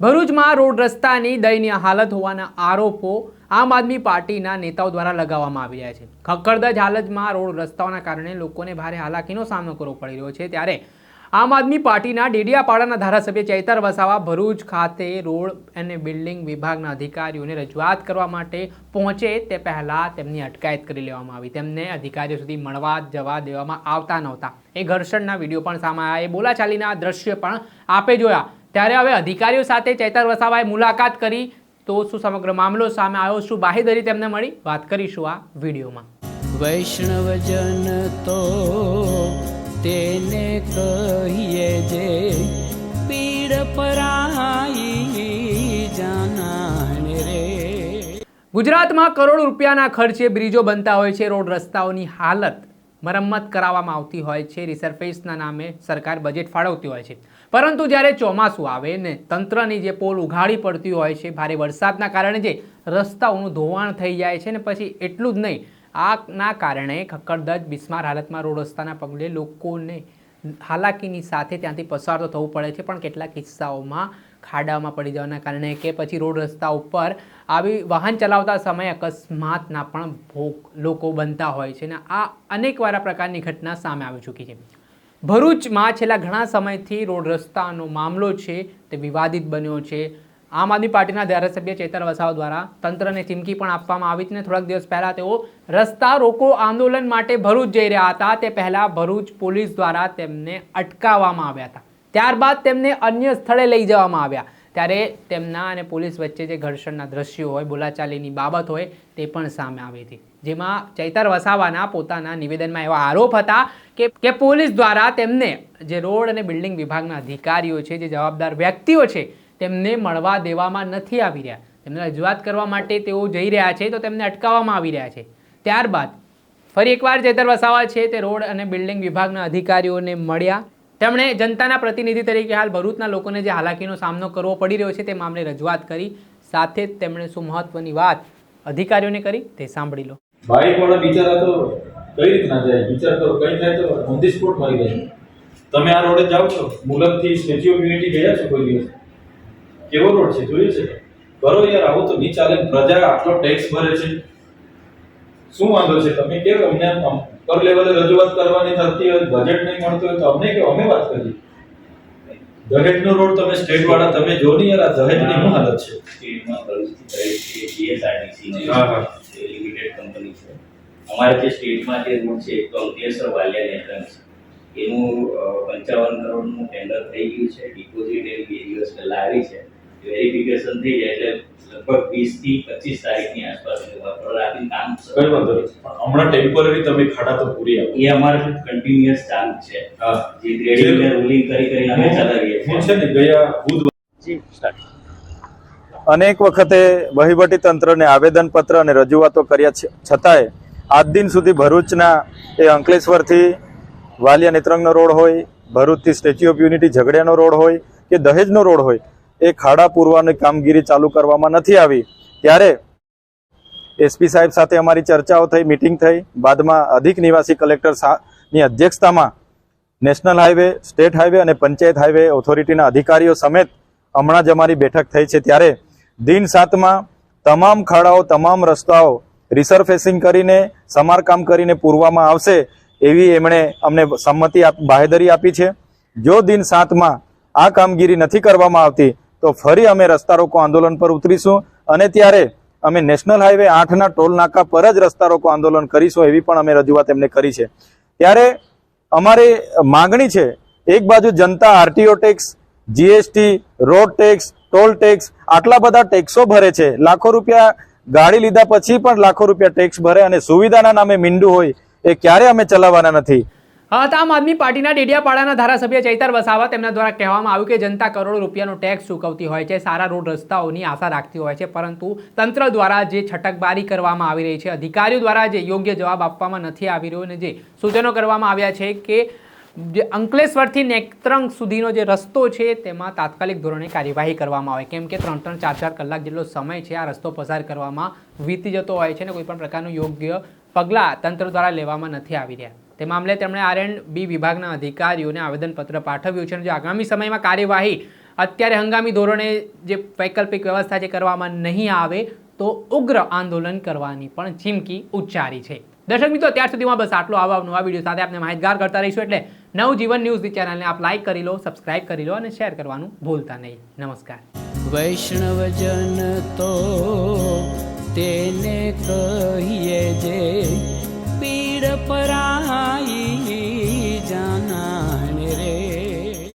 ભરૂચમાં રોડ રસ્તાની દયનીય હાલત હોવાના આરોપો આમ આદમી પાર્ટીના નેતાઓ દ્વારા લગાવવામાં આવી રહ્યા છે. ખક્કડદજ હાલતમાં રોડ રસ્તાઓના કારણે લોકોને ભારે હાલાકીનો સામનો કરવો પડી રહ્યો છે. ત્યારે આમ આદમી પાર્ટીના ડેડિયાપાડાના ધારાસભ્ય ચૈતર વસાવા ભરૂચ ખાતે રોડ અને બિલ્ડિંગ વિભાગના અધિકારીઓને રજૂઆત કરવા માટે પહોંચે તે પહેલાં તેમની અટકાયત કરી લેવામાં આવી. તેમને અધિકારીઓ સુધી મળવા જવા દેવામાં આવતા નહોતા. એ ઘર્ષણના વીડિયો પણ સામે આવ્યા. એ બોલાચાલીના દ્રશ્ય પણ આપે જોયા. ત્યારે હવે અધિકારીઓ સાથે ચૈતર વસાવાએ મુલાકાત કરી. તો શું સમગ્ર મામલો સામે આવ્યો શું બાહેધરી તેમને મળી? વાત કરીશું આ વિડીયોમાં. વૈષ્ણવજન તો તેને કહીએ જે પીડ પરાઈ જાનાને રે. ગુજરાતમાં કરોડ રૂપિયાના ખર્ચે બ્રિજો બનતા હોય છે રોડ રસ્તાઓની હાલત મરમ્મત કરાવવામાં આવતી હોય છે. રિસર્ફેસના નામે સરકાર બજેટ ફાળવતી હોય છે. પરંતુ જ્યારે ચોમાસું આવે ને તંત્રની જે પોલ ઉઘાડી પડતી હોય છે, ભારે વરસાદના કારણે જે રસ્તાઓનું ધોવાણ થઈ જાય છે ને પછી એટલું જ નહીં, આના કારણે ખક્કડદજ બિસ્માર હાલતમાં રોડ રસ્તાના પગલે લોકોને હાલાકીની સાથે ત્યાંથી પસાર તો થવું પડે છે, પણ કેટલાક કિસ્સાઓમાં ખાડામાં પડી જવાના કારણે કે પછી રોડ રસ્તા ઉપર આવી વાહન ચલાવતા સમયે અકસ્માતના પણ ભોગ લોકો બનતા હોય છે ને આ અનેકવાર આ પ્રકારની ઘટના સામે આવી ચૂકી છે. ભરૂચમાં છેલ્લા ઘણા સમયથી રોડ રસ્તાનો મામલો છે, તે વિવાદિત બન્યો છે. આમ આદમી પાર્ટીના ધારાસભ્ય ચેતન વસાવા દ્વારા તંત્રને ચીમકી પણ આપવામાં આવી હતી થોડાક દિવસ પહેલાં તેઓ રસ્તા રોકો આંદોલન માટે ભરૂચ જઈ રહ્યા હતા. તે પહેલાં ભરૂચ પોલીસ દ્વારા તેમને અટકાવવામાં આવ્યા હતા. ત્યારબાદ તેમને અન્ય સ્થળે લઈ જવામાં આવ્યા. ત્યારે તેમના અને પોલીસ વચ્ચે જે ઘર્ષણના દ્રશ્યો હોય, બોલાચાલીની બાબત હોય, તે પણ સામે આવી હતી. જેમાં ચૈતર વસાવાના પોતાના નિવેદનમાં એવા આરોપ હતા કે કે પોલીસ દ્વારા તેમને જે રોડ અને બિલ્ડિંગ વિભાગના અધિકારીઓ છે, જે જવાબદાર વ્યક્તિઓ છે, તેમને મળવા દેવામાં નથી આવી રહ્યા. તેમને રજૂઆત કરવા માટે તેઓ જઈ રહ્યા છે, તો તેમને અટકાવવામાં આવી રહ્યા છે. ત્યારબાદ ફરી એકવાર ચેતર વસાવા છે તે રોડ અને બિલ્ડિંગ વિભાગના અધિકારીઓને મળ્યા. તેમણે જનતાના પ્રતિનિધિ તરીકે હાલ ભરૂચના લોકોને જે હાલાકીનો સામનો કરવો પડી રહ્યો છે તે મામલે રજૂઆત કરી. સાથે જ તેમણે શું મહત્વની વાત અધિકારીઓને કરી તે સાંભળી લો. બાઇક વાળા બિચારા તો કઈ રીતના જાય? વિચાર કરો કઈ થાય તો ઓન ધી સ્પોટ મરી જાય. તમે આ રોડે જાઓ છો. મુલકથી સ્ટેચ્યુ ઓફ યુનિટી ગયા છો કોઈ દિવસ? કેવો રોડ છે? જોયું છે? કરો યાર, આવું તો નહીં ચાલે. પ્રજા આટલો ટેક્સ ભરે છે. શું વાંધો છે? તમે કેવો? અમને પર લેવલે રજૂઆત કરવાની થતી હોય બજેટ નહીં મળતું હોય તો અમને કે અમે વાત કરીએ. દહેજનો રોડ તમે સ્ટેટ વાળા તમે જો નહીં યાર આ દહેજની શું હાલત છે? સ્ટેટમાં ભરૂચથી છે જીએસઆરટીસી હા, હા. લિમિટેડ કંપની છે. અમારે જે સ્ટેટમાં જે રોડ છે એક તો અંકલેશ્વર વાલિયા નેત્રંગ છે. એનું પંચાવન કરોડનું ટેન્ડર થઈ ગયું છે ડિપોઝિટ એની બે દિવસ પહેલા આવી છે. વેરિફિકેશન થઈ જાય એટલે લગભગ વીસથી પચીસ તારીખની આસપાસ કામ કઈ વાંધો નહીં પણ હમણાં ટેમ્પરરી તમે ખાડા તો પૂરી આપો. એ અમારે કન્ટિન્યુઅસ ચાલુ છે. જે ગ્રેડિંગ ને રૂલિંગ કરી કરી અમે ચલાવીએ છીએ. છે ને ગયા બુધવારે અનેક વખતે વહીવટી તંત્રને આવેદનપત્ર અને રજૂઆતો કર્યા છે. છતાંય આજ દિન સુધી ભરૂચના એ અંકલેશ્વરથી વાલિયા નેત્રંગનો રોડ હોય ભરૂચથી સ્ટેચ્યુ ઓફ યુનિટી ઝઘડિયાનો રોડ હોય કે દહેજનો રોડ હોય એ ખાડા પૂરવાની કામગીરી ચાલુ કરવામાં નથી આવી. ત્યારે એસપી સાહેબ સાથે અમારી ચર્ચાઓ થઈ મિટિંગ થઈ. બાદમાં અધિક નિવાસી કલેક્ટરની અધ્યક્ષતામાં નેશનલ હાઈવે સ્ટેટ હાઈવે અને પંચાયત હાઈવે ઓથોરિટીના અધિકારીઓ સમેત હમણાં જ અમારી બેઠક થઈ છે. ત્યારે દિન સાતમાં તમામ ખાડાઓ, તમામ રસ્તાઓ રિસર્ફેસિંગ કરીને, સમારકામ કરીને પૂરવામાં આવશે એવી એમણે અમને સંમતિ બાહેધરી આપી છે. જો દિન સાતમાં આ કામગીરી નથી કરવામાં આવતી, તો ફરી અમે રસ્તા રોકો આંદોલન પર ઉતરીશું. અને ત્યારે અમે નેશનલ હાઈવે આઠના ટોલ નાકા પર જ રસ્તા રોકો આંદોલન કરીશું એવી પણ અમે રજૂઆત એમને કરી છે. ત્યારે અમારી માગણી છે, એક બાજુ જનતા RTO tax, GST, road tax, toll tax, આટલા બધા ટેક્સો ભરે છે. લાખો રૂપિયા ગાડી લીધા પછી પણ લાખો રૂપિયા ટેક્સ ભરે અને સુવિધાના નામે મીંડું હોય એ ક્યારે અમે ચલાવવાના નથી. હા આમ આદમી પાર્ટીના ડેડિયાપાડાના ધારાસભ્ય ચૈતર વસાવા તેમના દ્વારા કહેવામાં આવ્યું કે જનતા કરોડો રૂપિયાનો ટેક્સ ચૂકવતી હોય છે, સારા રોડ રસ્તાઓની આશા રાખતી હોય છે, પરંતુ તંત્ર દ્વારા જે છટકબારી કરવામાં આવી રહી છે, અધિકારીઓ દ્વારા જે યોગ્ય જવાબ આપવામાં નથી આવી રહ્યો અને જે સૂચનો કરવામાં આવ્યા છે કે જે અંકલેશ્વરથી નેત્રંગ સુધીનો જે રસ્તો છે, તેમાં તાત્કાલિક ધોરણે કાર્યવાહી કરવામાં આવે. કેમ કે ત્રણ ત્રણ ચાર ચાર કલાક જેટલો સમય છે આ રસ્તો પસાર કરવામાં વીતી જતો હોય છે અને કોઈ પણ પ્રકારનું યોગ્ય પગલાં તંત્ર દ્વારા લેવામાં નથી આવી રહ્યા. તે મામલે તેમણે આર એન્ડ બી વિભાગના અધિકારીઓને આવેદનપત્ર પાઠવ્યું છે અને જો આગામી સમયમાં કાર્યવાહી અત્યારે હંગામી ધોરણે જે વૈકલ્પિક વ્યવસ્થા જે કરવામાં નહીં આવે, તો ઉગ્ર આંદોલન કરવાની પણ ચીમકી ઉચ્ચારી છે. દર્શક મિત્રો, ત્યાર સુધીમાં બસ આટલો. આવા નવા વીડિયો સાથે આપણે માહિતગાર કરતા રહીશું એટલે નવજીવન ન્યૂઝની ચેનલને આપ લાઇક કરી લો, સબસ્ક્રાઇબ કરી લો અને શેર કરવાનું ભૂલતા નહીં. નમસ્કાર. વૈષ્ણવજન તો તેને કહીએ જે